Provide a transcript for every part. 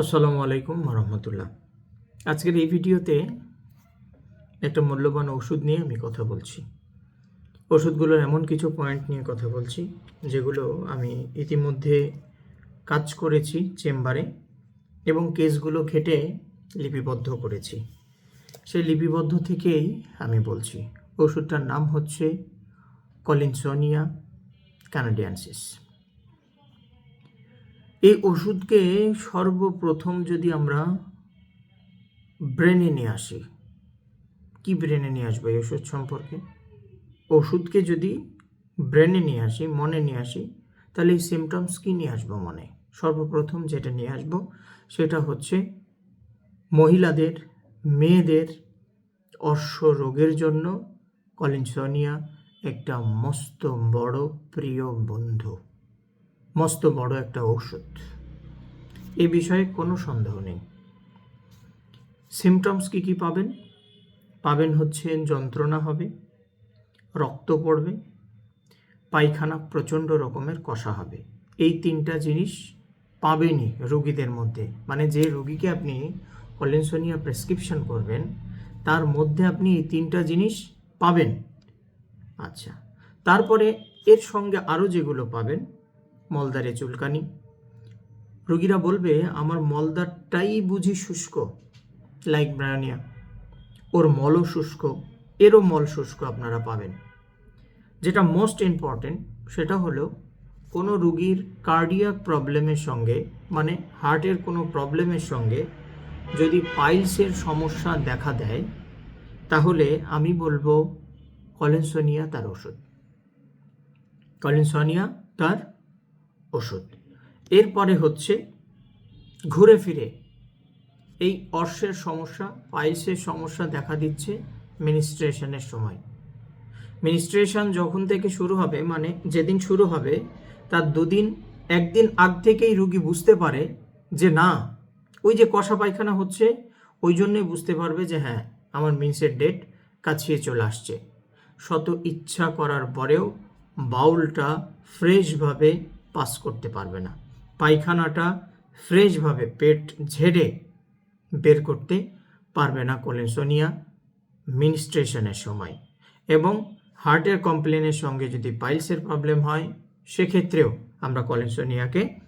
আসসালামু আলাইকুম রহমতুল্লাহ আজকের এই ভিডিওতে একটা মূল্যবান ওষুধ নিয়ে আমি কথা বলছি। ওষুধগুলোর এমন কিছু পয়েন্ট নিয়ে কথা বলছি, যেগুলো আমি ইতিমধ্যে কাজ করেছি চেম্বারে এবং কেসগুলো ঘেটে লিপিবদ্ধ করেছি। সেই লিপিবদ্ধ থেকেই আমি বলছি, ওষুধটার নাম হচ্ছে কলিনসোনিয়া কানাডিয়ানসিস। এই ওষুধকে সর্বপ্রথম যদি আমরা ব্রেনে নিয়ে আসি, কি ব্রেনে নিয়ে আসব এই ওষুধ সম্পর্কে? ওষুধকে যদি ব্রেনে নিয়ে আসি, মনে নিয়ে আসি, তাহলে এই সিমটমস কি নিয়ে আসব মনে? সর্বপ্রথম যেটা নিয়ে আসব, সেটা হচ্ছে মহিলাদের, মেয়েদের অশ্ব রোগের জন্য কলিনসোনিয়া একটা মস্ত বড় প্রিয় বন্ধু। মস্ত বড় একটা ওষুধ এ বিষয়ে কোনো সন্দেহ নেই। সিমটমস কি কি পাবেন? পাবেন হচ্ছে যন্ত্রণা হবে, রক্ত পড়বে, পায়খানা প্রচণ্ড রকমের কষা হবে। এই তিনটা জিনিস পাবেনই রোগীদের মধ্যে। মানে যে রোগীকে আপনি কলেনসোনিয়া প্রেসক্রিপশন করবেন, তার মধ্যে আপনি এই তিনটা জিনিস পাবেন। আচ্ছা তারপরে এর সঙ্গে আরও যেগুলো পাবেন মলদারে চুলকানি। রোগীরা বলবে, আমার মলদারটাই বুঝি শুষ্ক। লাইক ব্রায়নিয়া ওর মলও শুষ্ক, এরও মল শুষ্ক আপনারা পাবেন। যেটা মোস্ট ইম্পর্টেন্ট সেটা হলো, কোনো রুগীর কার্ডিয়াক প্রবলেমের সঙ্গে মানে হার্টের কোনো প্রবলেমের সঙ্গে যদি পাইলসের সমস্যা দেখা দেয়, তাহলে আমি বলব, কলেনসোনিয়া তার ওষুধ। কলেনসোনিয়া তার ওষুধ। এরপরে হচ্ছে ঘুরে ফিরে। এই অর্শের সমস্যা, পাইলসের সমস্যা দেখা দিচ্ছে মিনিস্ট্রেশনের সময়। মিনিস্ট্রেশন যখন থেকে শুরু হবে মানে যেদিন শুরু হবে, তার দুদিন, একদিন আগ থেকেই রুগী বুঝতে পারে যে না, ওই যে কষা পায়খানা হচ্ছে, ওই জন্যই বুঝতে পারবে যে হ্যাঁ আমার মিন্সের ডেট কাছিয়ে চলে আসছে। শত ইচ্ছা করার পরেও বাউলটা ফ্রেশভাবে পাস করতে পারবে না। পায়খানাটা ফ্রেশভাবে পেট ঝেড়ে বের করতে পারবে না কোলেনসোনিয়া মিনিস্ট্রেশনের সময়। এবং হার্টের কমপ্লেনের সঙ্গে যদি পাইলসের প্রবলেম হয়, সেক্ষেত্রেও আমরা কলেনসোনিয়াকে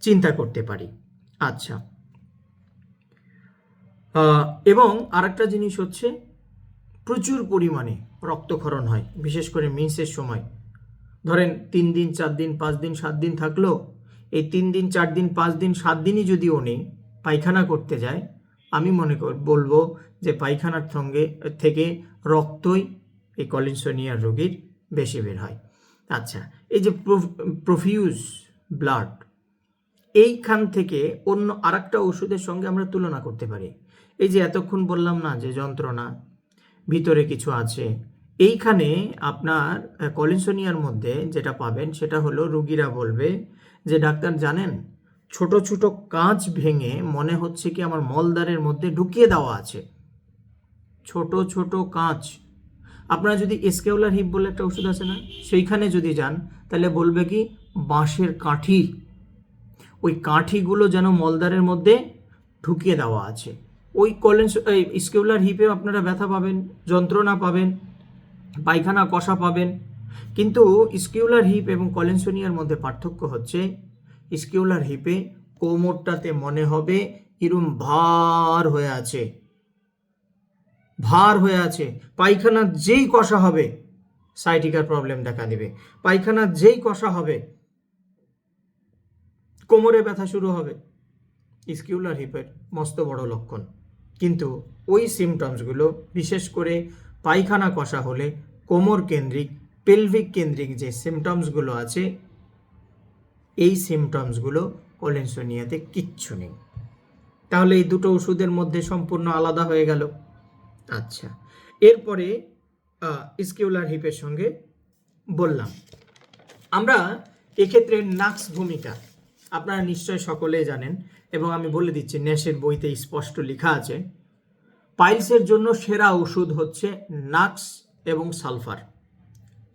চিন্তা করতে পারি। আচ্ছা। এবং আরেকটা জিনিস হচ্ছে প্রচুর পরিমাণে রক্তক্ষরণ হয়, বিশেষ করে মিন্সের সময়। ধরেন তিন দিন, চার দিন, পাঁচ দিন, সাত দিন থাকল, এই তিন দিন, চার দিন, পাঁচ দিন, সাত দিনই যদি উনি পায়খানা করতে যায়, আমি মনে কর, বলব যে পায়খানার সঙ্গে, থেকে রক্তই এই কলিনসোনিয়ার রোগীর বেশি বের হয়। আচ্ছা এই যে প্রফিউজ ব্লাড, এইখান থেকে অন্য আরেকটা ওষুধের সঙ্গে আমরা তুলনা করতে পারি। এই যে এতক্ষণ বললাম না যে যন্ত্রণা, ভিতরে কিছু আছে এইখানে আপনার কলিনসোনিয়ার মধ্যে যেটা পাবেন সেটা হলো রুগীরা বলবে যে, ডাক্তার জানেন, ছোট ছোট কাঁচ ভেঙে মনে হচ্ছে কি আমার মলদারের মধ্যে ঢুকিয়ে দেওয়া আছে। ছোট ছোট কাঁচ। আপনারা যদি এসকেউলার হিপ বলে একটা ওষুধ আছে না, সেইখানে যদি যান, তাহলে বলবে কি, বাঁশের কাঠি। ওই কাঠিগুলো যেন মলদারের মধ্যে ঢুকিয়ে দেওয়া আছে। ওই কলেন্স, এই স্কেউলার হিপে আপনারা ব্যথা পাবেন, যন্ত্রণা পাবেন। পায়খানা, কষা পাবেন। কিন্তু স্কিউলার হিপ এবং কলেনসোনিয়ার মধ্যে পার্থক্য হচ্ছে, স্কিউলার হিপে কোমরটাতে মনে হবে এরম ভার হয়ে আছে। ভার হয়ে আছে। পায়খানা যেই কষা হবে সাইটিকার প্রবলেম দেখা দিবে। পায়খানা যেই কষা হবে, কোমরে ব্যথা শুরু হবে। স্কিউলার হিপের মস্ত বড় লক্ষণ। কিন্তু ওই সিমটমসগুলো বিশেষ করে পায়খানা কষা হলে কোমর কেন্দ্রিক পেলভিক কেন্দ্রিক যে সিমটমসগুলো আছে, এই সিমটমসগুলো কলেনসোনিয়াতে কিচ্ছু নেই। তাহলে এই দুটো ওষুধের মধ্যে সম্পূর্ণ আলাদা হয়ে গেল। আচ্ছা এরপরে স্কিউলার হিপের সঙ্গে বললাম। আমরা এক্ষেত্রে নাক্স ভূমিকা আপনারা নিশ্চয় সকলেই জানেন এবং আমি বলে দিচ্ছি ন্যাসের বইতে স্পষ্ট লেখা আছে। পাইলসের জন্য সেরা ওষুধ হচ্ছে নাক্স এবং সালফার।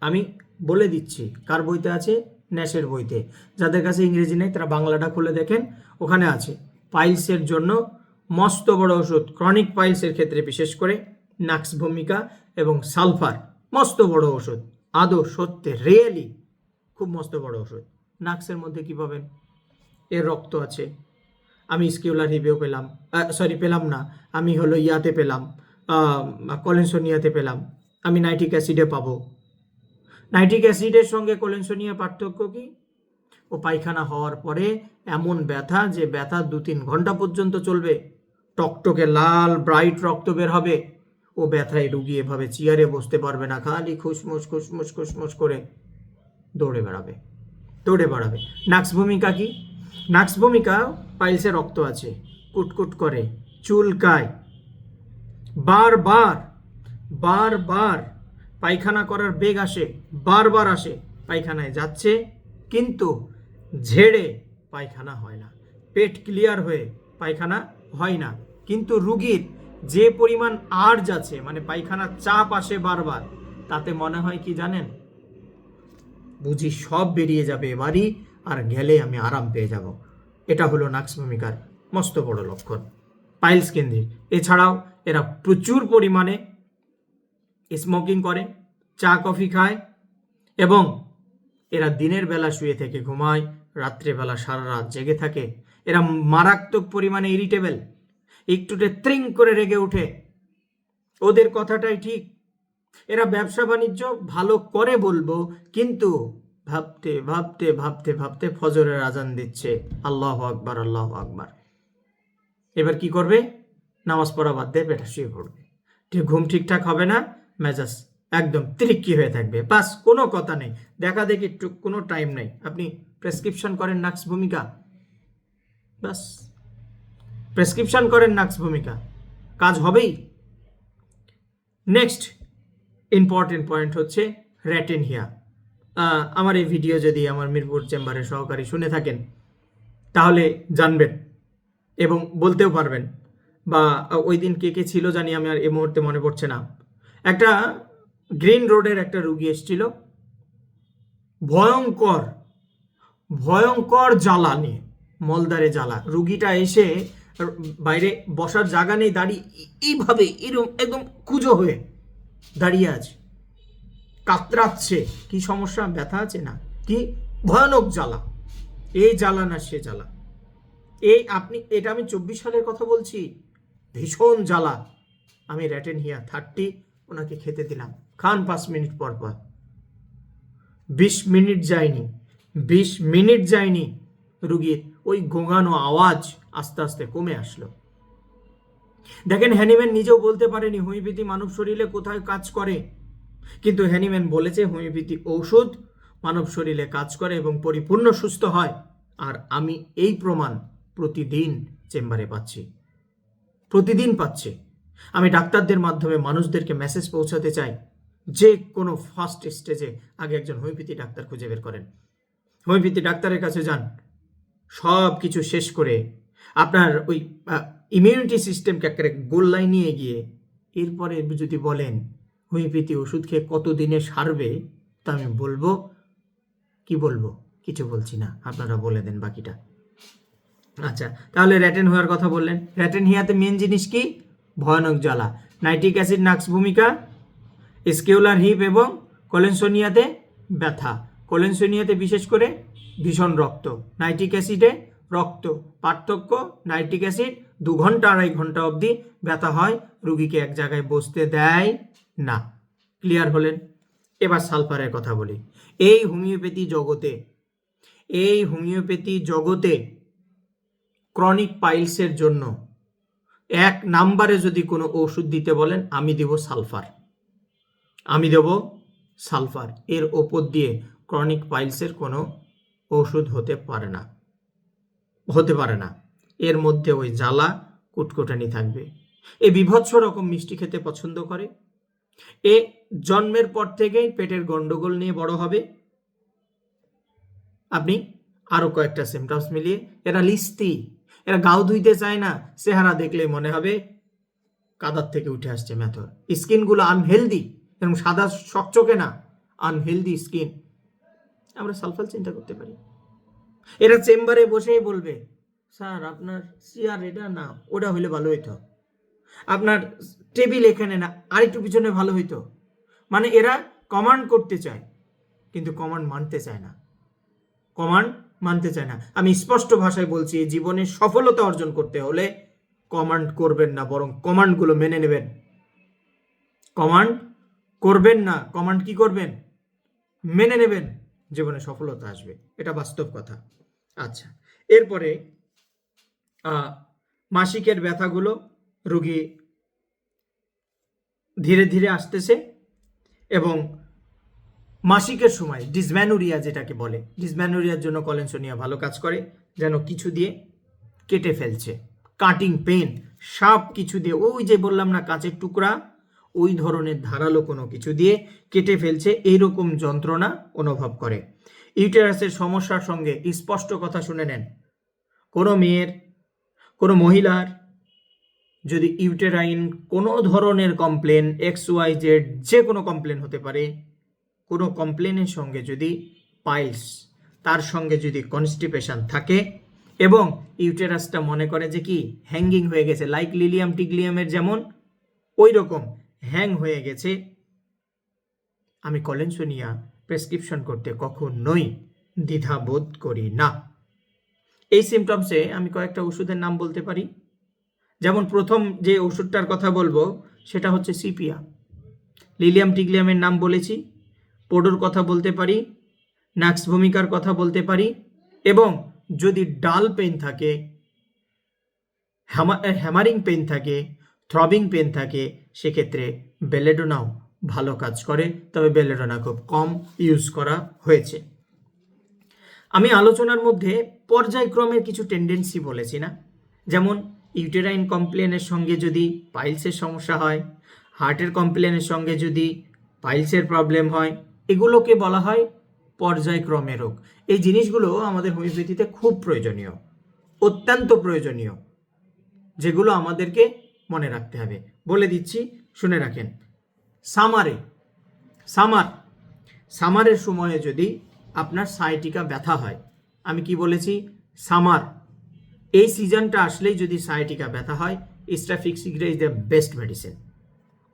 আমি বলে দিচ্ছি, কার বইতে আছে? ন্যাসের বইতে। যাদের কাছে ইংরেজি নেই, তারা বাংলাটা খুলে দেখেন। ওখানে আছে, পাইলসের জন্য মস্ত বড় ওষুধ ক্রনিক পাইলসের ক্ষেত্রে বিশেষ করে নাক্স ভূমিকা এবং সালফার, মস্ত বড় ওষুধ। আদৌ সত্যি রিয়েলি খুব মস্ত বড় ওষুধ। নাক্সের মধ্যে কি পাবেন? এর রক্ত আছে। আমি স্কিউলার হিবেও পেলাম। সরি পেলাম না। আমি হলো ইয়াতে পেলাম। কলেনসোনিয়াতে পেলাম। আমি নাইট্রিক অ্যাসিডে পাবো। নাইট্রিক অ্যাসিডের সঙ্গে কলেনসোনিয়া পার্থক্য কি? ও পায়খানা হওয়ার পরে এমন ব্যথা যে ব্যথা দু তিন ঘণ্টা পর্যন্ত চলবে। টকটকে লাল, ব্রাইট রক্ত বের হবে। ও ব্যথায় রুগী এভাবে চেয়ারে বসতে পারবে না। খালি খুশমুস খুশমুস খুশমুস করে দৌড়ে বেড়াবে। দৌড়ে বেড়াবে। নাক্স ভূমিকা কি? নাক্স ভূমিকা পাইলসে রক্ত আছে, কুটকুট করে, চুলকায়। বারবার বারবার পায়খানা করার বেগ আসে, বারবার আসে পায়খানায় যাচ্ছে, কিন্তু ঝেড়ে পায়খানা হয় না। পেট ক্লিয়ার হয়ে পায়খানা হয় না। কিন্তু রুগীর যে পরিমাণ আর্জ আছে মানে পায়খানার চাপ আসে বারবার, তাতে মনে হয় কি জানেন? বুঝি সব বেরিয়ে যাবে এবারই, আর গেলে আমি আরাম পেয়ে যাব। এটা হলো নাক্স ভূমিকার মস্ত বড় লক্ষণ। পাইলস কেন্দ্রিক। এছাড়াও এরা প্রচুর পরিমাণে স্মোকিং করে, চা, কফি খায় এবং এরা দিনের বেলা শুয়ে থেকে ঘুমায়, রাত্রেবেলা সারা রাত জেগে থাকে। এরা মারাত্মক পরিমাণে ইরিটেবল একটুতে ত্রিং করে রেগে ওঠে। ওদের কথাটাই ঠিক। এরা ব্যবসা বাণিজ্য ভালো করে বলব, কিন্তু ভাবতে ভাবতে ভাবতে ভাবতে ফজরের আজান দিচ্ছে। আল্লাহ আকবার আল্লাহ আকবার। এবার কি করবে? নামাজ পড়া বাদ দিয়ে পেটা শুয়ে পড়বে। ঘুম ঠিকঠাক হবে না, মেজাজ একদম তিরিক্কি হয়ে থাকবে। বাস, কোনো কথা নেই। দেখা দেখি কোনো টাইম নেই। আপনি প্রেসক্রিপশন করেন নাক্স ভূমিকা? বাস। প্রেসক্রিপশন করেন নাক্স ভূমিকা। কাজ হবেই। নেক্সট ইম্পর্টেন্ট পয়েন্ট হচ্ছে র্যাটেন হিয়া আমার এই ভিডিও যদি আমার মিরপুর চেম্বারের সহকারী শুনে থাকেন, তাহলে জানবেন এবং বলতেও পারবেন বা ওই দিন কে কে ছিল জানি আমি আর এই মুহূর্তে মনে পড়ছে না। একটা গ্রিন রোডের একটা রুগী এসেছিল, ভয়ঙ্কর ভয়ঙ্কর জ্বালা নিয়ে মলদারে জ্বালা। রুগীটা এসে বাইরে বসার জায়গা নেই, দাঁড়িয়ে এইভাবে এরকম একদম কুজো হয়ে দাঁড়িয়ে আছে। কাতরাচ্ছে। কি সমস্যা? ব্যথা আছে না? কি ভয়ানক জ্বালা। এই জ্বালা না সে জ্বালা। এই আপনি, এটা আমি চব্বিশ সালের কথা বলছি। ভীষণ জ্বালা। আমি র্যাটেন হিয়া থার্টি, ওনাকে খেতে দিলাম। খান পাঁচ মিনিট পর পর। বিশ মিনিট যায়নি। বিশ মিনিট যায়নি। রুগীর ওই গোঙানো আওয়াজ আস্তে আস্তে কমে আসলো। দেখেন হ্যানিম্যান নিজেও বলতে পারেনি হোমিওপ্যাথি মানব শরীরে কোথায় কাজ করে? কিন্তু হ্যানিম্যান বলেছে, হোমিওপ্যাথি ঔষধ মানব শরীরে কাজ করে এবং পরিপূর্ণ সুস্থ হয়। আর আমি এই প্রমাণ প্রতিদিন চেম্বারে পাচ্ছি। প্রতিদিন পাচ্ছি। আমি ডাক্তারদের মাধ্যমে মানুষদেরকে মেসেজ পৌঁছাতে চাই। যে কোনো ফার্স্ট স্টেজে আগে একজন হোমিওপ্যাথি ডাক্তার খুঁজে বের করেন। হোমিওপ্যাথি ডাক্তারের কাছে যান। সব কিছু শেষ করে আপনার ওই ইমিউনিটি সিস্টেমকে একেবারে গোল্লায় নিয়ে গিয়ে এরপরে যদি বলেন হোমিওপ্যাথি ওষুধ খেয়ে কত দিনে সারবে তা আমি বলব। কি বলব? কিছু বলছি না। আপনারা বলে দেন বাকিটা। আচ্ছা তাহলে র্যাটেন হওয়ার কথা বললেন। র্যাটেন হিয়াতে মেন জিনিস কি? ভয়ানক জ্বালা। নাইট্রিক অ্যাসিড, নাক্স ভূমিকা, স্কেউলার হিপ এবং কলেনসোনিয়াতে ব্যথা। কলেনসোনিয়াতে বিশেষ করে ভীষণ রক্ত। নাইট্রিক অ্যাসিডে রক্ত পার্থক্য, নাইট্রিক অ্যাসিড দু ঘণ্টা, আড়াই ঘণ্টা অবধি ব্যথা হয়। রুগীকে এক জায়গায় বসতে দেয়। না ক্লিয়ার হলেন। এবার সালফারের কথা বলি। এই হোমিওপ্যাথি জগতে, এই হোমিওপ্যাথি জগতে ক্রনিক পাইলসের জন্য এক নাম্বারে যদি কোনো ওষুধ দিতে বলেন, আমি দেব সালফার। আমি দেব সালফার। এর ওপর দিয়ে ক্রনিক পাইলসের কোনো ওষুধ হতে পারে না। হতে পারে না। এর মধ্যে ওই জ্বালা, কুটকুটানি থাকবে। এ বিভৎস রকম মিষ্টি খেতে পছন্দ করে। এ জন্মের পর থেকেই পেটের গন্ডগোল নিয়ে বড় হবে। আপনি আরও কয়েকটা সিমটমস মিলিয়ে, এরা লিস্তি, এরা গাও ধুইতে চায় না, চেহারা দেখলে মনে হবে কাদার থেকে উঠে আসছে মেথর। স্কিনগুলো আনহেলদি এবং সাদা চকচকে না আনহেলদি স্কিন আমরা সালফাল চিন্তা করতে পারি। এরা চেম্বারে বসেই বলবে, স্যার, আপনার চেয়ার এটা না, ওটা হইলে ভালো হইতো। আপনার টেবিল এখানে না, আরেকটু পিছনে ভালো হইতো। মানে এরা কমান্ড করতে চায়, কিন্তু কমান্ড মানতে চায় না। কমান্ড মানতে চায় না। আমি স্পষ্ট ভাষায় বলছি, জীবনে সফলতা অর্জন করতে হলে কমান্ড করবেন না, বরং কমান্ডগুলো মেনে নেবেন। কমান্ড করবেন না কমান্ড কি করবেন? মেনে নেবেন, জীবনে সফলতা আসবে। এটা বাস্তব কথা। আচ্ছা এরপরে মাসিকের ব্যথাগুলো রুগী ধীরে ধীরে আসতেছে এবং মাসিকের সময় ডিসম্যানুরিয়া যেটাকে বলে, ডিসম্যানুরিয়ার জন্য কলেনসোনিয়া ভালো কাজ করে, যেন কিছু দিয়ে কেটে ফেলছে। কাটিং পেন সাপ কিছু দিয়ে, ওই যে বললাম না কাঁচের টুকরা, ওই ধরনের ধারালো কোনো কিছু দিয়ে কেটে ফেলছে এইরকম যন্ত্রণা অনুভব করে। ইউটেরাসের সমস্যার সঙ্গে স্পষ্ট কথা শুনে নেন। কোনো মেয়ের, কোনো মহিলার যদি ইউটেরাইন কোনো ধরনের কমপ্লেন এক্স ওয়াই জেড যে কোনো কমপ্লেন হতে পারে, কোনো কমপ্লেনের সঙ্গে যদি পাইলস তার সঙ্গে যদি কনস্টিপেশন থাকে এবং ইউটেরাসটা মনে করে যে কি হ্যাঙ্গিং হয়ে গেছে লাইক লিলিয়াম টিগলিয়ামের যেমন ওই রকম হ্যাং হয়ে গেছে, আমি কলেনসোনিয়া প্রেসক্রিপশন করতে কখনোই দ্বিধাবোধ করি না। এই সিমটমসে আমি কয়েকটা ওষুধের নাম বলতে পারি। যেমন প্রথম যে ওষুধটার কথা বলব, সেটা হচ্ছে সিপিয়া। লিলিয়াম টিগলিয়ামের নাম বলেছি, পোডোর কথা বলতে পারি নাক্স ভূমিকার কথা বলতে পারি, এবং যদি ডাল পেন থাকে হ্যামারিং পেন থাকে, থ্রবিং পেন থাকে, সেক্ষেত্রে বেলেডোনাও ভালো কাজ করে, তবে বেলেডোনা খুব কম ইউজ করা হয়েছে। আমি আলোচনার মধ্যে পর্যায়ক্রমের কিছু টেন্ডেন্সি বলেছি না, যেমন ইউটেরাইন কমপ্লেনের সঙ্গে যদি পাইলসের সমস্যা হয়, হার্টের কমপ্লেনের সঙ্গে যদি পাইলসের প্রবলেম হয়, এগুলোকে বলা হয় পর্যায়ক্রমে রোগ। এই জিনিসগুলো আমাদের হোমিওপ্যাথিতে খুব প্রয়োজনীয়, অত্যন্ত প্রয়োজনীয়, যেগুলো আমাদেরকে মনে রাখতে হবে। বলে দিচ্ছি, শুনে রাখেন। সামারে, সামার, সামারের সময়ে যদি আপনার সাইটিকা ব্যথা হয়, আমি কি বলেছি? সামার। এই সিজনটা আসলেই যদি সাইটিকা ব্যথা হয় ইস্ট্রাফিক্সিগ্রা ইজ দ্য বেস্ট মেডিসিন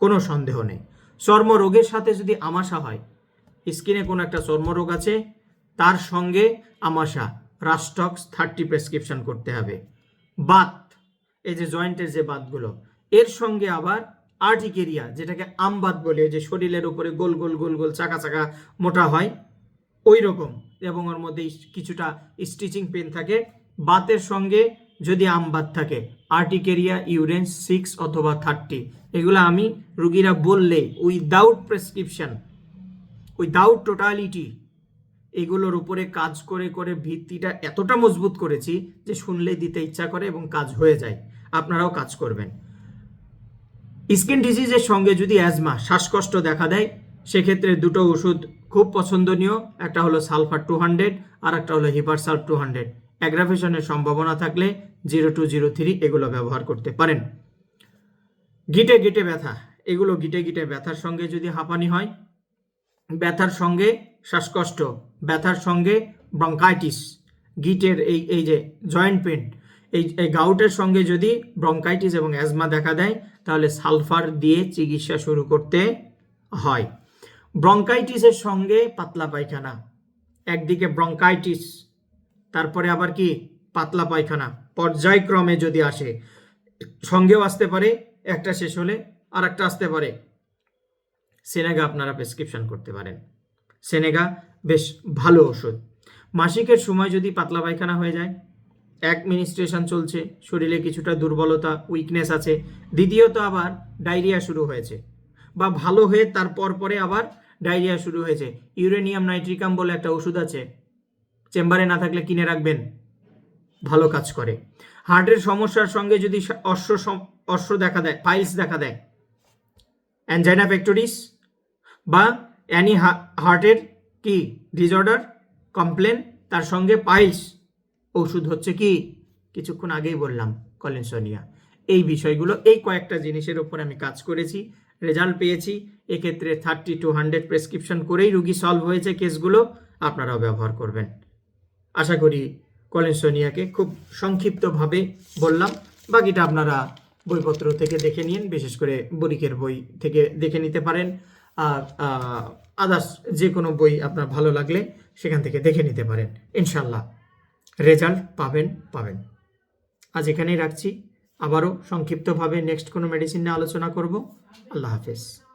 কোনো সন্দেহ নেই। চর্মরোগের সাথে যদি আমাশা হয়, স্কিনে কোনো একটা চর্মরোগ আছে, তার সঙ্গে আমাশা রাস্টক্স থার্টি প্রেসক্রিপশন করতে হবে। বাত, এই যে জয়েন্টের যে বাতগুলো, এর সঙ্গে আবার আর্টিকেরিয়া যেটাকে আমবাত বলে, যে শরীরের উপরে গোল গোল গোল গোল চাকা চাকা মোটা হয়, ওই রকম। এবং ওর মধ্যে কিছুটা স্টিচিং পেন থাকে বাতের সঙ্গে যদি আমবাত থাকে, আর্টিকেরিয়া, ইউরেন, সিক্স অথবা থার্টি। এগুলো আমি রুগীরা বললে উইদাউট প্রেসক্রিপশন উইদাউট টোটালিটি এগুলোর উপরে কাজ করে করে ভিত্তিটা এতটা মজবুত করেছি যে শুনলেই দিতে ইচ্ছা করে এবং কাজ হয়ে যায়। আপনারাও কাজ করবেন। স্কিন ডিজিজের সঙ্গে যদি অ্যাজমা, শ্বাসকষ্ট দেখা দেয়, সেক্ষেত্রে দুটো ওষুধ খুব পছন্দনীয়। একটা হলো সালফার টু হান্ড্রেড আর একটা হলো হিপারসাল্ফ টু হান্ড্রেড অ্যাগ্রাভেশনের সম্ভাবনা থাকলে জিরো টু জিরো থ্রি এগুলো ব্যবহার করতে পারেন। গিটে গিটে ব্যথা, এগুলো গিটে গিটে ব্যথার সঙ্গে যদি হাঁপানি হয়, ব্যথার সঙ্গে শ্বাসকষ্ট, ব্যথার সঙ্গে ব্রঙ্কাইটিস, গিটের এই এই যে জয়েন্ট পেন এই এই গাউটের সঙ্গে যদি ব্রঙ্কাইটিস এবং অ্যাজমা দেখা দেয়, তাহলে সালফার দিয়ে চিকিৎসা শুরু করতে হয়। ব্রঙ্কাইটিসের সঙ্গে পাতলা পায়খানা, একদিকে ব্রঙ্কাইটিস তারপরে আবার কি? পাতলা পায়খানা। পর্যায়ক্রমে যদি আসে, সঙ্গেও আসতে পারে, একটা শেষ হলে আর একটা আসতে পারে। সেনেগা আপনারা প্রেসক্রিপশন করতে পারেন। সেনেগা বেশ ভালো ওষুধ। মাসিকের সময় যদি পাতলা পায়খানা হয়ে যায়, এক মিনিস্ট্রেশন চলছে, শরীরে কিছুটা দুর্বলতা উইকনেস আছে। দ্বিতীয়ত আবার ডায়রিয়া শুরু হয়েছে। বা ভালো হয়ে তারপর পরে আবার ডায়রিয়া শুরু হয়েছে। ইউরেনিয়াম নাইট্রিকাম বলে একটা ওষুধ আছে। চেম্বারে না থাকলে কিনে রাখবেন। ভালো কাজ করে। হার্টের সমস্যার সঙ্গে যদি অশ্ব অশ্ব দেখা দেয় পাইলস দেখা দেয় অ্যানজাইনা পেক্টোরিস বা অ্যানি হার্টের কি ডিসঅর্ডার কমপ্লেন তার সঙ্গে পাইলস ওষুধ হচ্ছে কি? কিছুক্ষণ আগেই বললাম, কলেনসোনিয়া। এই বিষয়গুলো, এই কয়েকটা জিনিসের ওপর আমি কাজ করেছি রেজাল্ট পেয়েছি। এক্ষেত্রে থার্টি টু হান্ড্রেড প্রেসক্রিপশন করেই রুগী সলভ হয়েছে কেসগুলো আপনারাও ব্যবহার করবেন। আশা করি কলেনসোনিয়াকে খুব সংক্ষিপ্তভাবে বললাম। বাকিটা আপনারা বইপত্র থেকে দেখে নিন, বিশেষ করে বরিকের বই থেকে দেখে নিতে পারেন। আর আদার্স যে কোনো বই আপনার ভালো লাগলে সেখান থেকে দেখে নিতে পারেন। ইনশাল্লাহ রেজাল্ট পাবেন পাবেন। আজ এখানেই রাখছি। আবারও সংক্ষিপ্তভাবে নেক্সট কোনো মেডিসিন নিয়ে আলোচনা করব। আল্লাহ হাফেজ।